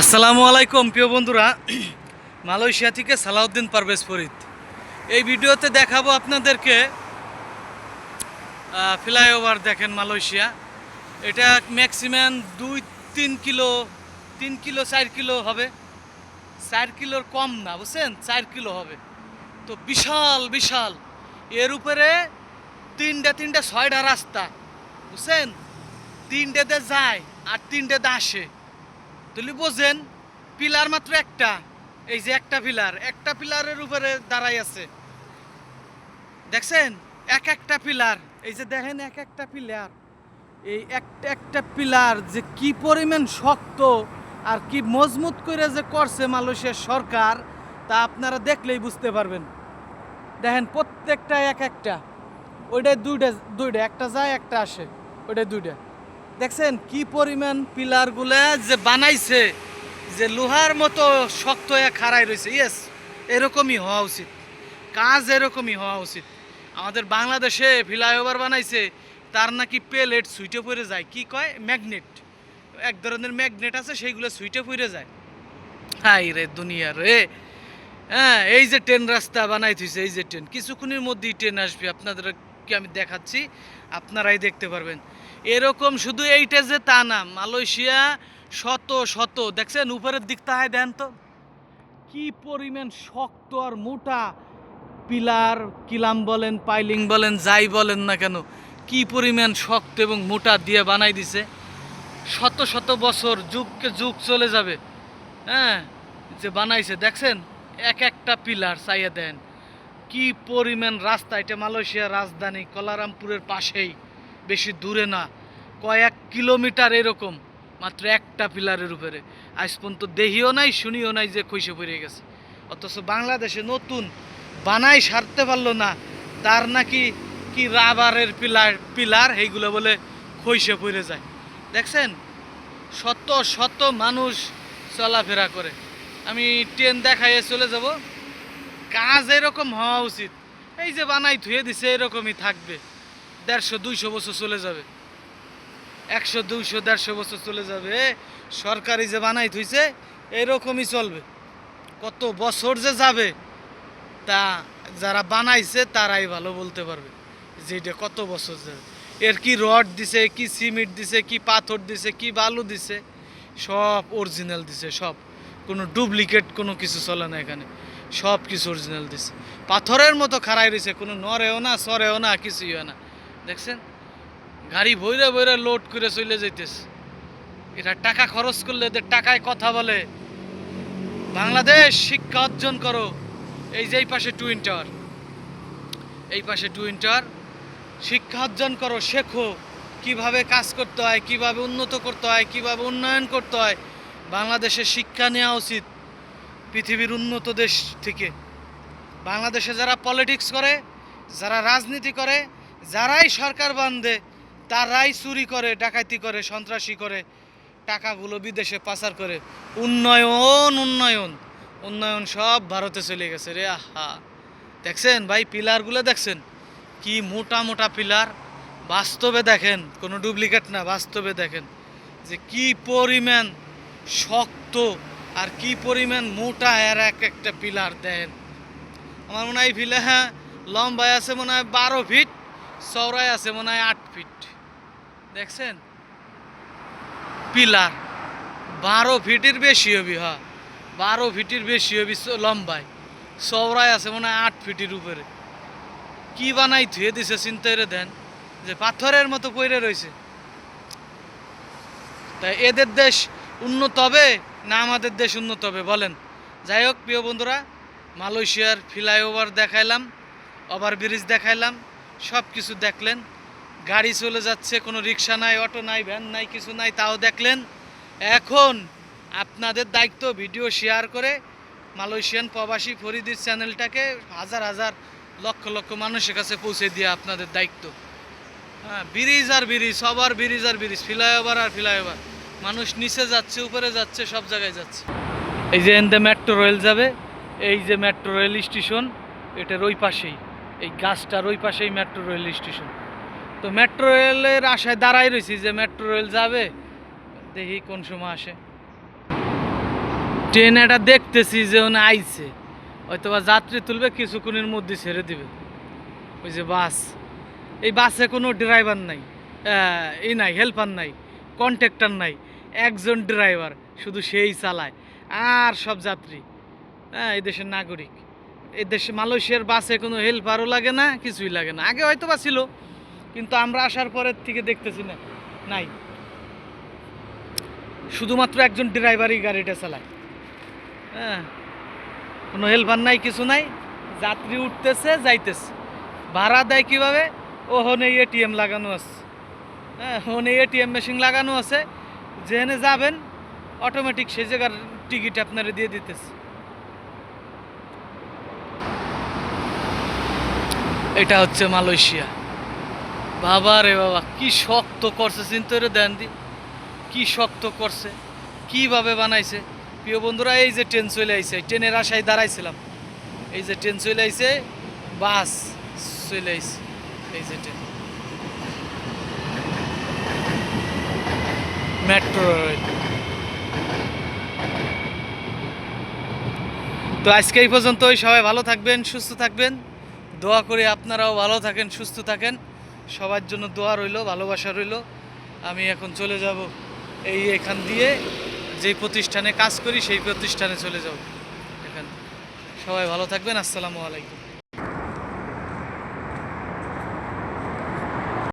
আসসালামু আলাইকুম, প্রিয় বন্ধুরা। মালয়েশিয়া থেকে সালাউদ্দিন পারভেজ ফরিদ। এই ভিডিওতে দেখাবো আপনাদেরকে ফ্লাইওভার দেখেন মালয়েশিয়া। এটা ম্যাক্সিমাম দুই, তিন কিলো তিন কিলো, চার কিলো হবে। চার কিলোর কম না, বুঝছেন? চার কিলো হবে। তো বিশাল বিশাল। এর উপরে তিনটে তিনটে, ছয়টা রাস্তা, বুঝছেন? তিনটেতে যায় আর তিনটেতে আসে। তুলি বোঝেন, পিলার মাত্র একটা। এই যে একটা পিলার, একটা পিলারের উপরে দাঁড়াই আছে। দেখছেন? এক একটা পিলার। এই যে দেখেন এক একটা পিলার। এই একটা একটা পিলার যে কি পরিমাণ শক্ত আর কি মজবুত করে যে করছে মালয়েশিয়ার সরকার, তা আপনারা দেখলেই বুঝতে পারবেন। দেখেন প্রত্যেকটা এক একটা। ওইটাই দুইটা দুইটা। একটা যায়, একটা আসে। ওইটাই দুইটা। দেখছেন কি পরিমাণ পিলারগুলো যে বানাইছে, যে লোহার মতো শক্ত হয়ে খাড়াই রয়েছে ইয়েস এরকমই হওয়া উচিত। কাজ এরকমই হওয়া উচিত। আমাদের বাংলাদেশে ফ্লাইওভার বানাইছে, তার নাকি পেলেট সুইটে পড়ে যায়। কি কয়? ম্যাগনেট এক ধরনের ম্যাগনেট আছে, সেইগুলো সুইটে পড়ে যায়। হাই রে দুনিয়া রে। হ্যাঁ এই যে ট্রেন রাস্তা বানাই থইছে, এই যে ট্রেন। কিছুক্ষণের মধ্যেই ট্রেন আসবে। আপনাদেরকে আমি দেখাচ্ছি? আপনারাই দেখতে পারবেন। এরকম শুধু এইটা যে তা না, মালয়েশিয়া শত শত। দেখছেন, উপরের দিক তাহায় দেন তো। কি পরিমাণ শক্ত আর মোটা পিলার, কিলাম বলেন, পাইলিং বলেন, যাই বলেন না কেন, কি পরিমাণ শক্ত এবং মোটা দিয়ে বানাই দিছে। শত শত বছর যুগকে যুগ চলে যাবে হ্যাঁ যে বানাইছে। দেখছেন, এক একটা পিলার চাইয়া দেন। কি পরিমাণ রাস্তা, এটা মালয়েশিয়ার রাজধানী, কলারামপুরের পাশেই। বেশি দূরে না, কয়েক কিলোমিটার এরকম, মাত্র একটা পিলারের উপরে। আজ পর্যন্ত দেহিও নাই, শুনিও নাই যে খৈসে পড়ে গেছে। অথচ বাংলাদেশে নতুন বানাই সারতে পারল না, তার নাকি কি রাবারের পিলার পিলার এইগুলো বলে খৈসে পড়ে যায়। দেখছেন? শত শত মানুষ চলাফেরা করে। আমি ট্রেন দেখাইয়ে চলে যাব। কাজ এরকম হওয়া উচিত। এই যে বানাই ধুয়ে দিছে, এরকমই থাকবে। দেড়শো, দুইশো বছর চলে যাবে। একশো, দুইশো, দেড়শো বছর চলে যাবে। সরকারি যে বানাই থুইছে এরকমই চলবে। কত বছর যে যাবে, তা যারা বানাইছে, তারাই ভালো বলতে পারবে যে এটা কত বছর যাবে। এর কি রড দিছে, কি সিমেন্ট দিছে, কি পাথর দিছে, কি বালু দিছে, সব অরিজিনাল দিছে, সব। কোনো ডুপ্লিকেট কোনো কিছু চলে না এখানে। সব কিছু অরিজিনাল দিছে। পাথরের মতো খাড়াই রয়েছে কোনো নড়েও না, সরেও না, কিছুই হয় না। দেখছেন? গাড়ি ভৈরে ভৈরে লোড করে চলে যাইতেছে। এরা টাকা খরচ করলে এদের টাকায় কথা বলে। বাংলাদেশ, শিক্ষা অর্জন করো। এই যে এই পাশে টুইন টাওয়ার এই পাশে টুইন টাওয়ার শিক্ষা অর্জন করো, শেখো। কীভাবে কাজ করতে হয়, কীভাবে উন্নত করতে হয়, কীভাবে উন্নয়ন করতে হয়, বাংলাদেশের শিক্ষা নেওয়া উচিত পৃথিবীর উন্নত দেশ থেকে। বাংলাদেশে যারা পলিটিক্স করে, যারা রাজনীতি করে যারাই সরকার বান্ধে, তারাই চুরি করে, ডাকাতি করে, সন্ত্রাসী করে, টাকাগুলো বিদেশে পাচার করে। উন্নয়ন উন্নয়ন। উন্নয়ন সব ভারতে চলে গেছে রে, আহা। দেখছেন ভাই, পিলারগুলো দেখছেন? কি মোটা মোটা পিলার। বাস্তবে দেখেন, কোনো ডুপ্লিকেট না, বাস্তবে দেখেন যে কি পরিমাণ শক্ত আর কি পরিমাণ মোটা এর এক একটা পিলার দেন আমার মনে হয় পিলার হ্যাঁ লম্বায় আছে মনে হয় বারো ফিট। চওড়ায় আছে মনে হয় আট ফিট। দেখছেন? পিলার। বারো ফিটের বেশি হবি হ্যাঁ। বারো ফিটের বেশি হবি লম্বায়। চওড়ায় আছে মনে হয় আট ফিটের উপরে। কি বানাই ধুয়ে দিছে চিন্তা করে দেন। যে পাথরের মতো পড়ে রয়েছে তাই এদের দেশ উন্নত হবে না আমাদের দেশ উন্নত হবে? বলেন। যাই হোক, প্রিয় বন্ধুরা, মালয়েশিয়ার ফ্লাইওভার দেখাইলাম ওভার ব্রিজ দেখাইলাম। সব কিছু দেখলেন। গাড়ি চলে যাচ্ছে, কোনো রিক্সা নাই, অটো নাই, ভ্যান নাই, কিছু নাই, তাও দেখলেন। এখন আপনাদের দায়িত্ব ভিডিও শেয়ার করে মালয়েশিয়ান প্রবাসী ফরিদির চ্যানেলটাকে হাজার হাজার লক্ষ লক্ষ মানুষের কাছে পৌঁছে দিয়ে আপনাদের দায়িত্ব। হ্যাঁ ব্রিজ আর ব্রিজ, সবার ব্রিজ আর ব্রিজ, ফ্লাইওভার আর ফ্লাইওভার। মানুষ নিচে যাচ্ছে, উপরে যাচ্ছে, সব জায়গায় যাচ্ছে। এই যে এনদে মেট্রো রেল যাবে, এই যে মেট্রো রেল স্টেশন এটার ওই পাশেই। এই গাছটার ওই পাশেই মেট্রো রেল স্টেশন তো মেট্রো রেলের আশায় দাঁড়াই রয়েছি যে মেট্রো রেল যাবে, দেখি কোন সময় আসে। ট্রেন এটা দেখতেছি যে ওনে আইছে। হয়তো বা যাত্রী তুলবে, কিছুক্ষণের মধ্যে ছেড়ে দিবে। ওই যে বাস। এই বাসে কোনো ড্রাইভার নাই এই নাই, হেল্পার নাই, কন্ট্রাক্টর নাই, একজন ড্রাইভার, শুধু সেই চালায়। আর সব যাত্রী। হ্যাঁ এই দেশের নাগরিক। দেশে মালয়েশিয়ার বাসে কোনো হেল্পারও লাগে না, কিছুই লাগে না। আগে হয়তো বা ছিল, কিন্তু আমরা আসার পরের থেকে দেখতেছি না, নাই। শুধুমাত্র একজন ড্রাইভারই গাড়িটা চালায়। হ্যাঁ কোনো হেল্পার নাই, কিছু নাই। যাত্রী উঠতেছে, যাইতেছে। ভাড়া দেয় কীভাবে? ও হনে এটিএম লাগানো আছে। হ্যাঁ হনে এটিএম মেশিন লাগানো আছে। যেখানে যাবেন অটোমেটিক সেই জায়গার টিকিট আপনারা দিয়ে দিতেছে। এটা হচ্ছে মালয়েশিয়া। বাবা রে বাবা, কি শক্ত করছে, চিন্তা করে দেন দি। কি শক্ত করছে, কীভাবে বানাইছে। প্রিয় বন্ধুরা, এই যে ট্রেন চলে আইছে ট্রেনের আশায় দাঁড়াইছিলাম। এই যে ট্রেন চলে আইছে, বাস চলে আইছে, এই যে ট্রেন। মেট্রো তো আজকে এই পর্যন্তই, সবাই ভালো থাকবেন, সুস্থ থাকবেন। দোয়া করি আপনারাও ভালো থাকেন, সুস্থ থাকেন। সবার জন্য দোয়া রইল, ভালোবাসা রইল। আমি এখন চলে যাব এই এখান দিয়ে। যে প্রতিষ্ঠানে কাজ করি, সেই প্রতিষ্ঠানে চলে যাব। এখান সবাই ভালো থাকবেন, আসসালামু আলাইকুম।